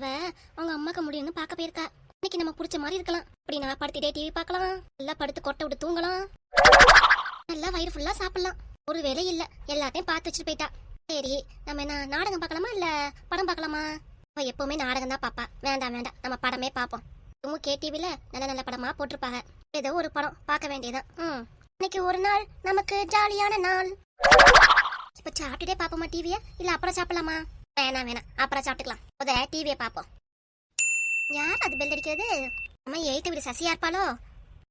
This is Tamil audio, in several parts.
அவ அவங்க அம்மாக்கு முடியும்னு பார்க்க போயிருக்கா. இன்னைக்கு நம்ம பிடிச்ச மாதிரி இருக்கலாம். இப்படி நான் படுத்திட்டே டிவி பார்க்கலாம். நல்லா படுத்து கொட்டை விட்டு தூங்கலாம். நல்லா வயிறு ஃபுல்லா சாப்பிடலாம். ஒரு வேலை இல்ல. எல்லாத்தையும் பார்த்து வச்சுட்டு போயிட்டா. சரி நம்ம என்ன நாடகம் பார்க்கலாமா இல்ல படம் பார்க்கலாமா? அவ எப்பவுமே நாடகம் தான் பாப்பா வேண்டாம் வேண்டாம். நம்ம படமே பார்ப்போம். இதுவும் கேடிவில நல்ல நல்ல படமா போட்டிருப்பாங்க. ஏதோ ஒரு படம் பார்க்க வேண்டியதான் ம். இன்னைக்கு ஒரு நாள் நமக்கு ஜாலியான நாள். இப்ப சாப்பிட்டுட்டே பாப்போமா டிவிய இல்ல அப்புறம் சாப்பிடலாமா? வேணாம் வேணாம். அப்புறம் சாப்பிட்டுக்கலாம். முத டிவியை பார்ப்போம் யார் அது பெல் அடிக்கிறது? அம்மா எயித்து வீடு சசியா இருப்பாளோ?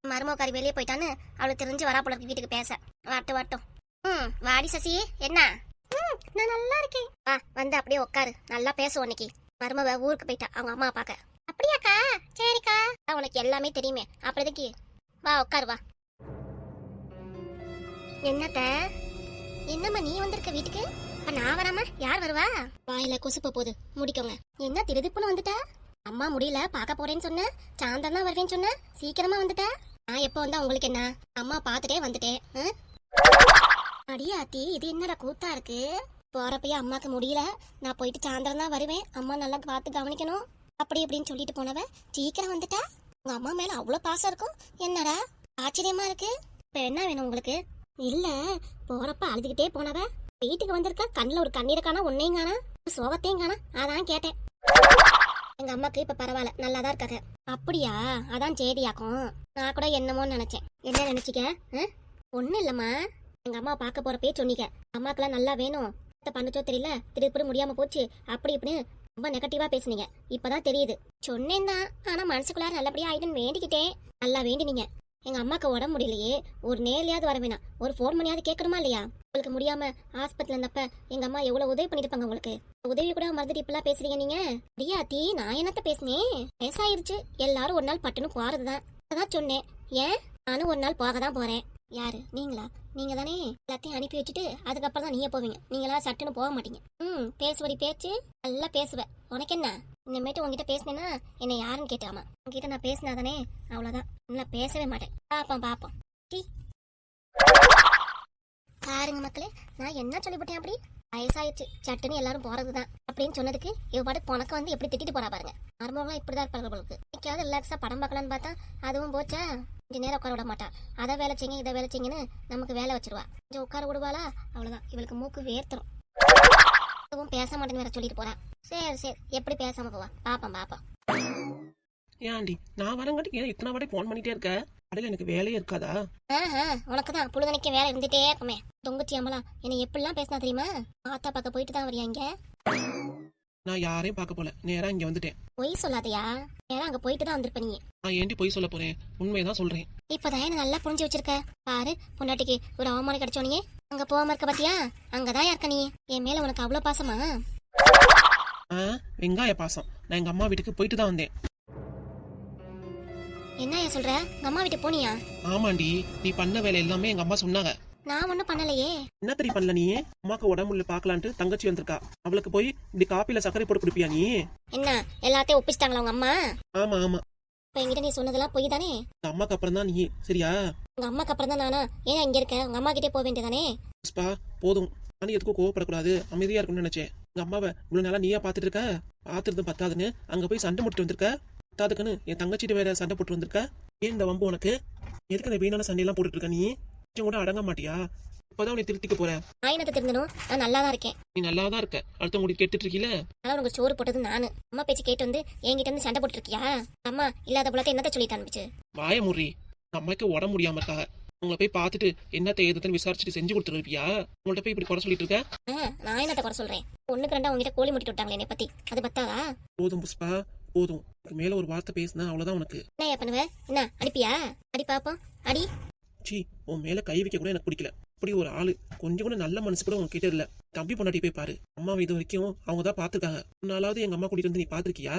மருமக்காரி வெளியே போயிட்டான்னு அவளுக்கு தெரிஞ்சு வரா போல வீட்டுக்கு பேச. வரட்டும் வாட்டும் ம் வாடி சசி. என்ன? ம் நான் நல்லா இருக்கேன். வா வந்து அப்படியே உட்காரு நல்லா பேசுவோம் இன்னைக்கு. மருமவ ஊருக்கு போயிட்டா. அவங்க அம்மா பார்க்க. அப்படியாக்கா? சரிக்கா. உனக்கு எல்லாமே தெரியுமே. அப்புறம் எதுக்கு? வா உட்காரு வா. என்னத்த? என்னம்மா நீ வந்திருக்க வீட்டுக்கு? அப்ப நான் வராம யார் வருவா? வாயில கொசுப்ப போகுது. முடிக்கோங்க. என்ன திருதிப்புன்னு வந்துட்ட? அம்மா முடியல பார்க்க போறேன்னு சொன்ன. சாயந்தரம் தான் வருவேன்னு சொன்ன. சீக்கிரமா வந்துட்ட? நான் எப்போ வந்தா உங்களுக்கு என்ன? அம்மா பார்த்துட்டே வந்துட்டேன் ஆ? அடியாத்தி இது என்னடா கூத்தா இருக்கு? போறப்பயே அம்மாக்கு முடியல. நான் போயிட்டு சாயந்தரம் தான் வருவேன். அம்மா நல்லா பார்த்து கவனிக்கணும். அப்படி இப்படின்னு சொல்லிட்டு போனவ சீக்கிரம் வந்துட்டா? உங்க அம்மா மேல அவ்வளோ பாசம் இருக்கும். என்னடா? ஆச்சரியமா இருக்கு. இப்ப என்ன வேணும் உங்களுக்கு? இல்ல போறப்ப அழுதுகிட்டே போனவ. வீட்டுக்கு வந்திருக்கா கண்ணில் ஒரு கண்ணீர் காணா உன்னையும் காணா சோகத்தையும் காணா அதான் கேட்டேன். எங்க அம்மாக்கு இப்ப பரவாயில்ல நல்லா தான் இருக்காங்க. அப்படியா? அதான் சேதியாக்கும் நான் கூட என்னமோன்னு நினைச்சேன். என்ன நினைச்சிக்க? ஒன்னும் இல்லம்மா. எங்க அம்மா பார்க்க போறப்பே சொன்னீங்க. அம்மாக்கெல்லாம் நல்லா வேணும். என்ன பண்ணுச்சோ தெரியல? திருப்பி முடியாம போச்சு. அப்படி இப்படின்னு ரொம்ப நெகட்டிவா பேசுனீங்க. இப்பதான் தெரியுது. சொன்னேன் தான். ஆனா மனசுக்குள்ளார நல்லபடியா ஆயிடுன்னு வேண்டிக்கிட்டேன். நல்லா வேண்டினீங்க. எங்க அம்மாக்கு உடம்பு முடியலையே. ஒரு நேர்லையாவது வர வேணாம். ஒரு ஃபோன் பண்ணியாவது கேட்கணுமா இல்லையா? உங்களுக்கு முடியாம ஹாஸ்பிட்டல் இருந்தப்ப எங்க அம்மா எவ்வளவு உதவி பண்ணிருப்பாங்க உங்களுக்கு? உதவி கூட மறந்துட்டு இப்பெல்லாம் பேசுறீங்க நீங்க? தீ நான் என்னத்த பேசினேன் பேசாயிருச்சு எல்லாரும் ஒரு நாள் பட்டுன்னு போறதுதான் அதான் சொன்னேன். ஏன்? நானும் ஒரு நாள் போக தான் போறேன். யாரு? நீங்களா? நீங்க தானே எல்லாத்தையும் அனுப்பி வச்சுட்டு அதுக்கப்புறம் தான் நீங்க போவீங்க. நீங்களா சட்டுன்னு போக மாட்டீங்க. ம் பேசுவடி பேச்சு. நல்லா பேசுவேன் உனக்கு என்ன இனிமேட்டு உங்ககிட்ட பேசினேன்னா என்னை யாருன்னு கேட்டாமா உங்ககிட்ட நான் பேசினாதானே அவ்வளோதான் இன்னும் பேசவே மாட்டேன். பாப்போம் பாப்போம். டீ. பாருங்க மக்களே நான் என்ன சொல்லிவிட்டேன் அப்படி? வயசாயிடுச்சு. சட்டுன்னு எல்லாரும் போறதுதான். அப்படின்னு சொன்னதுக்கு இவ பாட்டு உனக்கு வந்து எப்படி திட்டிட்டு போறா பாருங்க. மருமகளாம் இப்படிதான் இருப்பாங்க உங்களுக்கு இன்னைக்காவது ரிலாக்ஸா படம் பார்க்கலாம்னு பார்த்தா அதுவும் போச்சா? கொஞ்ச நேரம் உட்கார விட மாட்டா. அதை வேலை செய்யுங்க இதை வேலை செய்யுங்கன்னு நமக்கு வேலை வச்சிருவா. கொஞ்சம் உட்கார விடுவாளா? அவ்வளோதான் இவளுக்கு மூக்கு வேர்த்துரும். அதுவும் பேச மாட்டேன்னு வேற சொல்லிட்டு போறா. சரி சரி. எப்படி பேசாம போவா? பாப்போம் பாப்போம். ஏன்டி நான் வரங்காட்டி ஏன் இத்தனை வாட்டி ஃபோன் பண்ணிட்டே இருக்க? கடையில் எனக்கு வேலையே இருக்காதா? உனக்கு தான் புழுதனைக்க வேலை இருந்துட்டே இருக்குமே. தொங்குச்சி அம்மலாம் என்னை எப்படிலாம் பேசினா தெரியுமா? ஆத்தா பக்கம் போயிட்டு தான் வரியா இங்க? நான் யாரையும் பார்க்க போல. நேரா இங்க வந்துட்டேன். பொய் சொல்லாதயா. ஏன்னா அங்க போயிட்டு தான் வந்திருப்ப நீ. நான் ஏன்டி பொய் சொல்ல போறேன்? உண்மையதான் சொல்றேன். இப்பதான் என்ன நல்லா புரிஞ்சு வச்சிருக்க. பாரு பொண்டாட்டிக்கு ஒரு அவமானம் கிடைச்சோனியே அங்க போகாம இருக்க பாத்தியா? அங்கதான் இருக்க நீ. என் மேல உனக்கு அவ்வளவு பாசமா? ஆ வெங்காய பாசம். நான் எங்க அம்மா வீட்டுக்கு போயிட்டு தான் வந்தேன். என்ன ஏன் சொல்ற? உங்க அம்மா வீட்டு போனியா? ஆமாண்டி நீ பண்ண வேலை எல்லாமே எங்க அம்மா சொன்னாங்க. நான் ஒண்ணும் பண்ணலையே. என்ன தெரிய பண்ணல நீ? அம்மாக்கு உடம்புல பார்க்கலான்ட்டு தங்கச்சி வந்திருக்கா. அவளுக்கு போய் இப்படி காப்பில சர்க்கரை போட்டு குடிப்பியா நீ? என்ன எல்லாத்தையும் ஒப்பிச்சிட்டாங்களா உங்க அம்மா? ஆமா ஆமா. இப்ப என்கிட்ட நீ சொன்னதெல்லாம் பொய் தானே? இந்த அம்மாக்கு அப்புறம் தான் நீ சரியா? உங்க அம்மாக்கு அப்புறம் தான் நானா? ஏன் இங்க இருக்க? உங்க அம்மா கிட்டே போக வேண்டியதானே? புஷ்பா போதும். நானும் எதுக்கும் கோவப்படக்கூடாது. அமைதியா இருக்கணும்னு நினைச்சேன். உங்க அம்மாவை இவ்வளவு நாளா நீயா பாத்துட்டு இருக்க? பாத்துறது பத்தாதுன்னு அங்க போய் சண்டை போட்டு வந்திருக்க? பத்தாதுக்குன்னு என் தங்கச்சிட்டு வேற சண்டை போட்டு வந்திருக்க? ஏன் இந்த வம்பு உனக்கு? எதுக்கு இந்த வீணான சண்டையெல்லாம் போட்டுட்டு இருக்க நீ? கொஞ்சம் கூட அடங்க மாட்டியா? இப்பதான் உன்னை திருத்திக்க போற நான் என்னத்தை திருந்தணும்? நான் நல்லா தான் இருக்கேன். நீ நல்லா தான் இருக்க. அடுத்தவங்க கூட கேட்டுட்டு இருக்கீல அதனால உனக்கு சோறு போட்டது நானு. அம்மா பேச்சு கேட்டு வந்து என்கிட்ட இருந்து சண்டை போட்டுருக்கியா அம்மா இல்லாத புலத்தை என்னத்த சொல்லி அனுப்பிச்சு வாய முறி அம்மாக்கு உடம்பு முடியாம இருக்காங்க உங்களை போய் பார்த்துட்டு என்னத்தை ஏதுன்னு விசாரிச்சுட்டு செஞ்சு கொடுத்துருவியா? உங்கள்ட்ட போய் இப்படி குறை சொல்லிட்டு இருக்க? நான் என்னத்த குறை சொல்றேன்? ஒண்ணுக்கு ரெண்டா உங்ககிட்ட கோழி முட்டிட்டு விட்டாங்களே என்னை பத்தி? அது பத்தாதா? போதும் புஷ்பா போதும். மேல ஒரு வார்த்தை பேசினா அவ்வளவுதான் உனக்கு. என்ன பண்ணுவ? என்ன அடிப்பியா? அடி பாப்போம். அடி. சீ உன் மேல கை வைக்க கூட எனக்கு பிடிக்கல. அப்படி ஒரு ஆளு கொஞ்சம் கூட நல்ல மனசு கூட உங்ககிட்ட இல்ல. தம்பி பொண்டாட்டி போய் பாரு. அம்மாவை இது வரைக்கும் அவங்க தான் பாத்துருக்காங்க நாளாவது எங்க அம்மா கூட்டிட்டு வந்து நீ பாத்திருக்கியா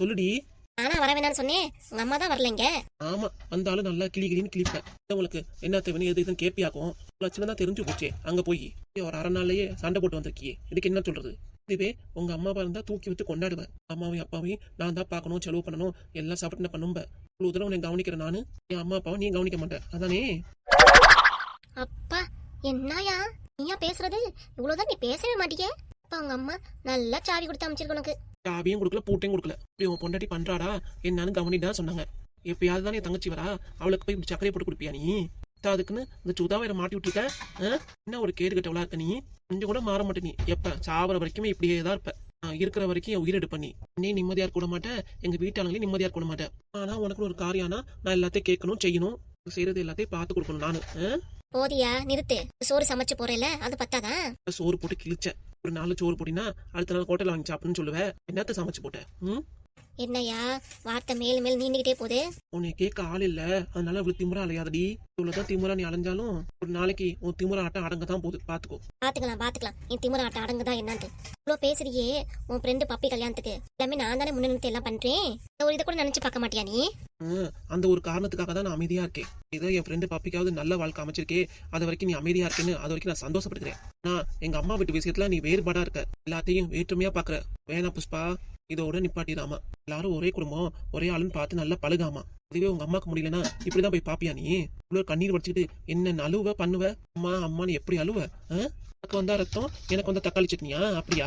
சொல்லுடி. நானா வர வேணாம்னு சொன்னேன் உங்க அம்மா தான் வரலைங்க. ஆமா ஆளு நல்லா கிளி கிளின்னு கிளிப்பேன். உங்களுக்கு என்ன தேவைன்னு எது இதுன்னு கேப்பியாக்கும் லட்சணம் தான் தெரிஞ்சு போச்சே அங்க போய். ஒரு அரை நாள்லயே சண்டை போட்டு வந்திருக்கியே இதுக்கு என்ன சொல்றது? இதுவே உங்க அம்மாவா இருந்தா தூக்கி வச்சு கொண்டாடுவேன். அம்மாவையும் அப்பாவையும் நான் தான் பார்க்கணும் செலவு பண்ணணும் எல்லாம் சாப்பிட்டு பண்ணும்ப இவ்வளவு தூரம் உன்னை கவனிக்கிறேன் நானு என் அம்மா அப்பாவை நீ கவனிக்க மாட்டேன் அதானே? அப்பா என்னயா? நீயா பேசுறது? இவ்வளவுதான் நீ பேசவே மாட்டீங்க அப்ப உங்க அம்மா நல்லா சாவி கொடுத்து அமைச்சிருக்கு உனக்கு. சாவியும் கொடுக்கல பூட்டையும் கொடுக்கல. இப்படி உன் பொண்டாட்டி பண்றாடா? என்னன்னு கவனிட்டு தான் சொன்னாங்க. எப்பயாவது தானே தங்கச்சி வரா? அவளுக்கு போய் சக்கரையை போட்டு கொடுப்பியா நீ? அதுக்குன்னு இந்த சுதாவை மாட்டி விட்டுருக்க? என்ன ஒரு கேடு கட்டவளா இருக்க நீ? கொஞ்சம் கூட மாற மாட்டே நீ. எப்ப? சாவர வரைக்குமே இப்படியே தான் இருப்ப. இருக்கிற வரைக்கும் என் உயிர் எடுப்ப நீ. நிம்மதியா இருக்க விட மாட்டேன் எங்க வீட்டாளங்களையும் நிம்மதியா இருக்க மாட்டேன் ஆனா உனக்கு ஒரு காரியம்னா நான் எல்லாத்தையும் கேட்கணும் செய்யணும். செய்யறது எல்லாத்தையும் பார்த்து கொடுக்கணும் நானு? போதியா? நிறுத்து. சோறு சமைச்சு போறேல அது பத்தாதா? சோறு போட்டு கிழிச்ச ஒரு நாலு சோறு போட்டினா அடுத்த நாள் ஹோட்டல் வாங்கி சாப்பிடுன்னு சொல்லுவேன் என்னத்த சமைச்சு போட்டேன் ம்? என்னய்யா வார்த்தை மேல் மேல் நீண்டுகிட்டே போகுது. உன்னை கேட்க ஆள் இல்ல. அதனால இவ்வளவு திமுறா அலையாதடி. இவ்வளவுதான் திமுறா நீ அலைஞ்சாலும் ஒரு நாளைக்கு உன் திமுறா ஆட்டம் அடங்க தான் போகுது. பாத்துக்கோ. பாத்துக்கலாம் பாத்துக்கலாம். என் திமுற ஆட்டம் அடங்குதா என்னன்ட்டு. இவ்வளோ பேசுறியே உன் ஃப்ரெண்டு பப்பி கல்யாணத்துக்கு. எல்லாமே நான் தானே முன்னெடுத்து எல்லாம் பண்றேன். ஒரு இதை கூட நினைச்சு பார்க்க மாட்டியா நீ? அந்த ஒரு காரணத்துக்காக தான் நான் அமைதியா இருக்கேன். ஏதோ என் ஃப்ரெண்டு பப்பிக்காவது நல்ல வாழ்க்கை அமைச்சிருக்கே. அது வரைக்கும் நீ அமைதியா இருக்கேன்னு அது வரைக்கும் நான் சந்தோஷப்படுகிறேன் நான் எங்க அம்மா வீட்டு விஷயத்துல நீ வேறுபாடா இருக்க. எல்லாத்தையும் வேற்றுமையா பாக்குற. வேணா புஷ்பா இதோட நிப்பாட்டிடாமா எல்லாரும் ஒரே குடும்பம் ஒரே ஆளுன்னு பார்த்து நல்லா பழகாமா. இதுவே உங்க அம்மாக்கு முடியலன்னா இப்படிதான் போய் பாப்பியா நீ? இவ்வளவு கண்ணீர் வடிச்சுக்கிட்டு என்ன அழுவ பண்ணுவ? அம்மா அம்மான்னு எப்படி அழுவ? ஆ? எனக்கு வந்தா ரத்தம் எனக்கு வந்தா தக்காளி சட்னியா? அப்படியா?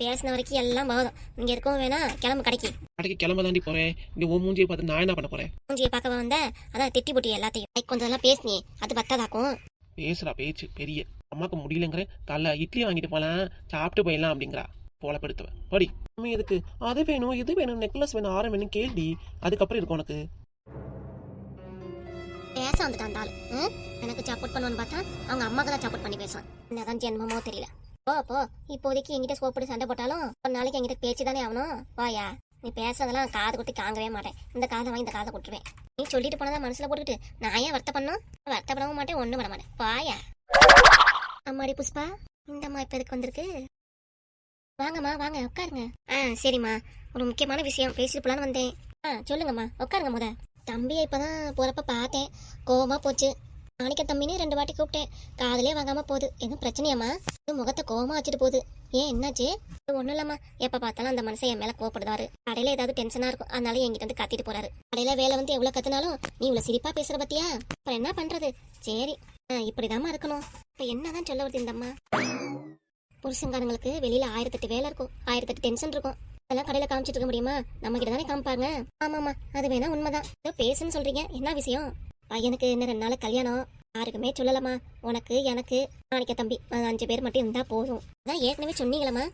பேசின வரைக்கும் எல்லாம் போதும் இங்க இருக்கவும் வேணா கிளம்பு கடைக்கு. கடைக்கு கிளம்ப தாண்டி போறேன். இங்க உன் மூஞ்சியை பார்த்து நான் என்ன பண்ண போறேன்? மூஞ்சியை பார்க்க வந்த? அதான் திட்டி புட்டி எல்லாத்தையும். கொஞ்சம் எல்லாம் பேசினியே அது பத்தாதாக்கும். பேசுறா பேச்சு பெரிய. அம்மாக்கு முடியலங்கிற காலைல இட்லி வாங்கிட்டு போலாம் சாப்பிட்டு போயிடலாம் அப்படிங்கிறா. போலப்படுத்துவ படி. அம்மா எதுக்கு? அது வேணும் இது வேணும் நெக்லஸ் வேணும் ஆரம் வேணும் கேள்வி. அதுக்கப்புறம் இருக்கும் உனக்கு. பேச வந்துட்டான் அந்த ஆளு ம்? எனக்கு சப்போர்ட் பண்ணுவான்னு பார்த்தா அவங்க அம்மாக்கு தான் சப்போர்ட் பண்ணி பேசுவான். என்னதான் ஜென்மமோ தெரியல. போ போ. இப்போதைக்கு எங்கிட்ட சோப்பிட்டு சண்டை போட்டாலும் ஒரு நாளைக்கு எங்கிட்ட பேச்சு தானே ஆகணும்? வாயா. நீ பேசுறதெல்லாம் காது குத்தி காங்கவே மாட்டேன். இந்த காதை வாங்கி இந்த காதை கொடுத்துருவேன். நீ சொல்லிட்டு போனதான் மனசுல போட்டுக்கிட்டு நான் ஏன் வருத்தப்படணும் வருத்தப்படவும் மாட்டேன் ஒன்றும் பண்ண மாட்டேன். வாயா. அம்மாடி புஷ்பா இந்தம்மா இப்ப எதுக்கு வந்திருக்கு? வாங்கம்மா வாங்க உட்காருங்க. ஆ சரிம்மா. ஒரு முக்கியமான விஷயம் பேசிட்டு போலான்னு வந்தேன். ஆ சொல்லுங்கம்மா. உட்காருங்க முத. தம்பியை இப்பதான் போகிறப்ப பார்த்தேன். கோவமாக போச்சு. மாணிக்க தம்பின்னு ரெண்டு வாட்டி கூப்பிட்டேன். காதலே வாங்காம போகுது. எதுவும் பிரச்சனையாம்மா? இது முகத்தை கோவமாக வச்சுட்டு போகுது. ஏன் என்னாச்சு? ஒன்றும் ஒண்ணும் இல்லம்மா. எப்போ பார்த்தாலும் அந்த மனசை என் மேலே கோவப்படுதாரு கடையில் ஏதாவது டென்ஷனாக இருக்கும். அதனால என்கிட்ட வந்து கத்திட்டு போறாரு. கடையில் வேலை வந்து எவ்வளோ கத்துனாலும் நீ இவ்வளோ சிரிப்பாக பேசுகிற பத்தியா? அப்புறம் என்ன பண்ணுறது சரி ஆ, இப்படிதாம்மா இருக்கணும். இப்போ என்னதான் சொல்ல வருது இந்த அம்மா? புருஷங்காரங்களுக்கு வெளியில் ஆயிரத்தெட்டு வேலை இருக்கும். ஆயிரத்தெட்டு டென்ஷன் இருக்கும். அதெல்லாம் கடையில காமிச்சிட்டு இருக்க முடியுமா? நம்ம கிட்ட தானே காமிப்பாங்க. ஆமாமா அது வேணா உண்மைதான். ஏதோ பேசுன்னு சொல்றீங்க. என்ன விஷயம்? பையனுக்கு இன்னும் ரெண்டு நாள் கல்யாணம். யாருக்குமே சொல்லலாமா உனக்கு எனக்கு நாளைக்கு தம்பி. அஞ்சு பேர் மட்டும் இருந்தா போதும். அதான் ஏற்கனவே சொன்னீங்களம்மா.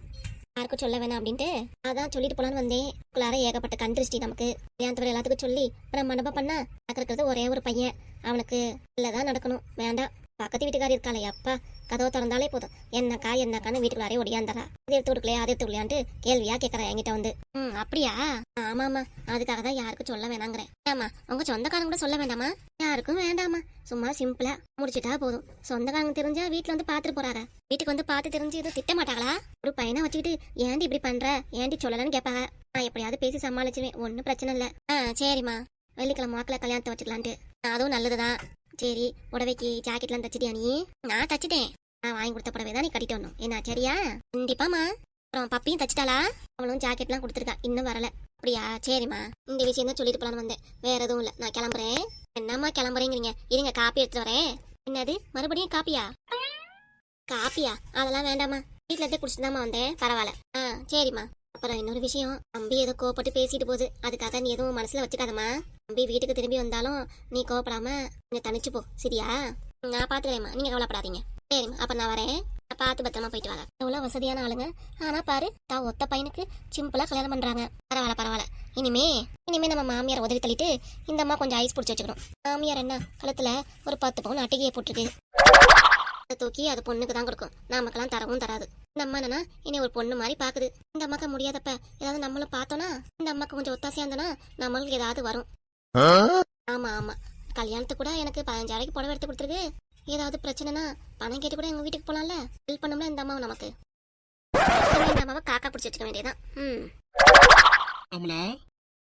யாருக்கும் சொல்ல வேணாம் அப்படின்ட்டு. அதான் சொல்லிட்டு போலான்னு வந்தேன். குள்ளார ஏகப்பட்ட கண் திருஷ்டி நமக்கு. கல்யாணத்தோட எல்லாத்துக்கும் சொல்லி அப்புறம் மண்டபம் பண்ணா நடக்கிறது ஒரே ஒரு பையன். அவனுக்கு இல்லதான் நடக்கணும். வேண்டாம். பக்கத்து வீட்டுக்காரி இருக்காளே அப்பா கதவை திறந்தாலே போதும். என்னக்கா என்னக்கான்னு வீட்டுக்குள்ளாரே ஒடியாந்துறா அது எடுத்து கொடுக்கலையா அது எடுத்து கொடுக்கலையான்ட்டு கேள்வியா கேட்கறா என்கிட்ட வந்து. ம் அப்படியா? ஆமா ஆமா அதுக்காக தான் யாருக்கும் சொல்ல வேணாங்கிறேன். ஆமா உங்க சொந்தக்காரங்க கூட சொல்ல வேண்டாமா? யாருக்கும் வேண்டாமா சும்மா சிம்பிளா முடிச்சிட்டா போதும். சொந்தக்காரங்க தெரிஞ்சா வீட்டுல வந்து பாத்துட்டு போறாங்க வீட்டுக்கு வந்து பார்த்து தெரிஞ்சு எதுவும் திட்ட மாட்டாங்களா ஒரு பையனை வச்சுக்கிட்டு ஏன்டி இப்படி பண்ற? ஏன்டி சொல்லலன்னு கேட்பாங்க நான் எப்படியாவது பேசி சமாளிச்சுவேன் ஒன்றும் பிரச்சனை இல்லை. ஆ சரிம்மா. வெள்ளிக்கிழமை வாக்கில் கல்யாணத்தை வச்சுக்கலான்ட்டு. அதுவும் நல்லதுதான். சரி புடவைக்கு ஜாக்கெட்லாம் தச்சிட்டியா நீ? நான் தச்சிட்டேன். நான் வாங்கி கொடுத்த புடவை தான் நீ கட்டிட்டு வரணும். என்ன சரியா? கண்டிப்பாமா அப்புறம் பப்பியும் தச்சிட்டாளா? அவளும் ஜாக்கெட்லாம் கொடுத்துருக்கா. இன்னும் வரல. அப்படியா? சரிம்மா. இந்த விஷயம் தான் சொல்லிட்டு போலான்னு வந்தேன். வேற எதுவும் இல்லை. நான் கிளம்புறேன். என்னம்மா கிளம்புறேங்கிறீங்க? இருங்க காப்பி எடுத்துட்டு வரேன். என்னது? மறுபடியும் காப்பியா? காப்பியா? அதெல்லாம் வேண்டாம்மா. வீட்டில் இருந்தே குடிச்சுதாம்மா வந்தேன். பரவாயில்ல. ஆ சரிம்மா. அப்புறம் இன்னொரு விஷயம் தம்பி ஏதோ கோவப்பட்டு பேசிட்டு போகுது. அதுக்காக நீ எதுவும் மனசுல வச்சுக்காதம்மா. தம்பி வீட்டுக்கு திரும்பி வந்தாலும் நீ கோவப்படாம கொஞ்சம் தனிச்சு போ சரியா? நான் பாத்துக்கிறேம்மா. நீங்க கவலைப்படாதீங்க. சரிம்மா அப்ப நான் வரேன். பார்த்து பத்திரமா போயிட்டு வாங்க. எவ்வளவு வசதியான ஆளுங்க. ஆனா பாரு தான் ஒத்த பையனுக்கு சிம்பிளா கல்யாணம் பண்றாங்க. பரவாயில்ல பரவாயில்ல. இனிமே இனிமே நம்ம மாமியார் உதவி தள்ளிட்டு இந்த அம்மா கொஞ்சம் ஐஸ் பிடிச்சி வச்சுக்கணும். மாமியார் என்ன? கழுத்துல ஒரு பத்து பவுன் அட்டிகையை போட்டுருக்கு. அதை தூக்கி அது பொண்ணுக்கு தான் கொடுக்கும். நமக்கெல்லாம் தரவும் தராது. இந்த அம்மா என்னன்னா இனி ஒரு பொண்ணு மாதிரி பாக்குது. இந்த அம்மாக்கு முடியாதப்ப ஏதாவது நம்மளும் பார்த்தோன்னா இந்த அம்மாக்கு கொஞ்சம் ஒத்தாசையா இருந்தனா நம்மளுக்கு ஏதாவது வரும். ஆமா ஆமா. கல்யாணத்துக்கு கூட எனக்கு பதினஞ்சாயிரக்கு புடவை எடுத்து கொடுத்துருக்கு. ஏதாவது பிரச்சனைனா பணம் கேட்டு கூட எங்க வீட்டுக்கு போலாம்ல? ஹெல்ப் பண்ணும்ல இந்த அம்மாவை நமக்கு. இந்த அம்மாவை காக்கா பிடிச்சி வச்சுக்க வேண்டியதான் ம். ஆமலா?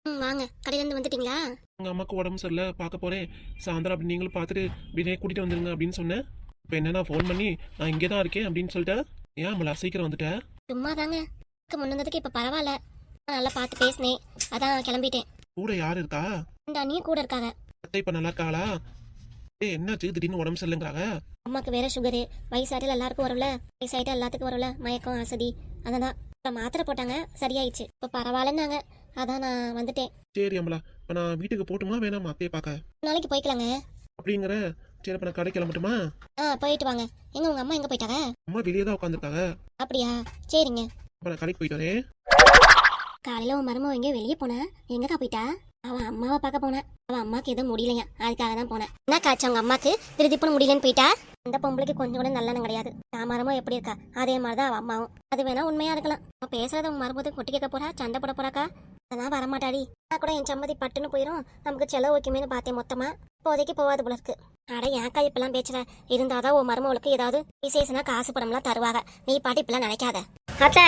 ம் வாங்க. கடையில இருந்து வந்துட்டீங்களா? உங்க அம்மாக்கு உடம்பு சரியில்லை பார்க்க போறேன். சாயந்தரம் அப்படி நீங்களும் பார்த்துட்டு அப்படியே கூட்டிட்டு வந்துருங்க அப்படின்னு சொன்னேன். இப்போ என்ன நான் ஃபோன் பண்ணி நான் இங்கே தான் இருக்கேன் அப்படின்னு சொல்லிட்டேன் ஏன் அமலா சீக்கிரம் வந்துட்டேன் சும்மா தாங்க முன்னதுக்கு இப்ப பரவாயில்ல. நான் நல்லா பார்த்து பேசினேன். அதான் கிளம்பிட்டேன். கூட யார் இருக்கா? இந்த அண்ணியும் கூட இருக்காங்க அத்தை இப்போ நல்லா இருக்காளா? ஏய் என்னாச்சு? திடீர்னு உடம்பு சரியில்லைங்கிறாங்க. அம்மாக்கு வேற சுகரு வயசாயிட்டு எல்லாருக்கும் வரும்ல? வயசாயிட்டு எல்லாத்துக்கும் வரும்ல? மயக்கம் அசதி அதான் இப்ப மாத்திரை போட்டாங்க. சரியாயிடுச்சு. இப்ப பரவாயில்லன்னாங்க. அதான் நான் வந்துட்டேன். சரி அம்பலா இப்போ நான் வீட்டுக்கு போட்டுமா வேணாமா அத்தையை பார்க்க? நாளைக்கு போய்க்கலாங்க. அப்படிங்கிற சரி இப்போ நான் கடை கிளம்பட்டுமா? ஆ போயிட்டு வாங்க. எங்க உங்க அம்மா எங்க போயிட்டாங்க? அம்மா வெளியே தான் உட்காந்துருக்காங்க அப்படியா? சரிங்க. அப்போ நான் கடைக்கு போயிட்டு வரேன். காலையில உன் மருமக எங்கேயோ வெளியே போனா? எங்கக்கா போயிட்டா? அவன் அம்மாவை பார்க்க போனேன் அவன் அம்மாக்கு எதுவும் முடியலையா அதுக்காக தான் போனேன். என்ன காய்ச்சி அவங்க அம்மாக்கு திருதிப்புன்னு முடியலன்னு போயிட்டா? அந்த பொம்பளைக்கு கொஞ்சம் கூட நல்லெண்ணம் கிடையாது. நான் மரமும் எப்படி இருக்கா? அதே மாதிரி தான் அவன் அம்மாவும். அது வேணா உண்மையா இருக்கலாம். அவன் பேசுறத உன் மருமது கொட்டி கேட்க போறா? சண்டை போட போறாக்கா? அதான் வரமாட்டாடி. நான் கூட என் சம்மதி பட்டுன்னு போயிரும். நமக்கு செலவு வைக்குமேனு பார்த்தேன் மொத்தமா. இப்போதைக்கு போகாது போல இருக்கு. அட ஏக்கா இப்பெல்லாம் பேச்சுற? இருந்தாதான் உன் மருமவளுக்கு ஏதாவது விசேஷனா காசு பணம்லாம் தருவாங்க நீ பாட்டு இப்பெல்லாம் நினைக்காத. அத்தை!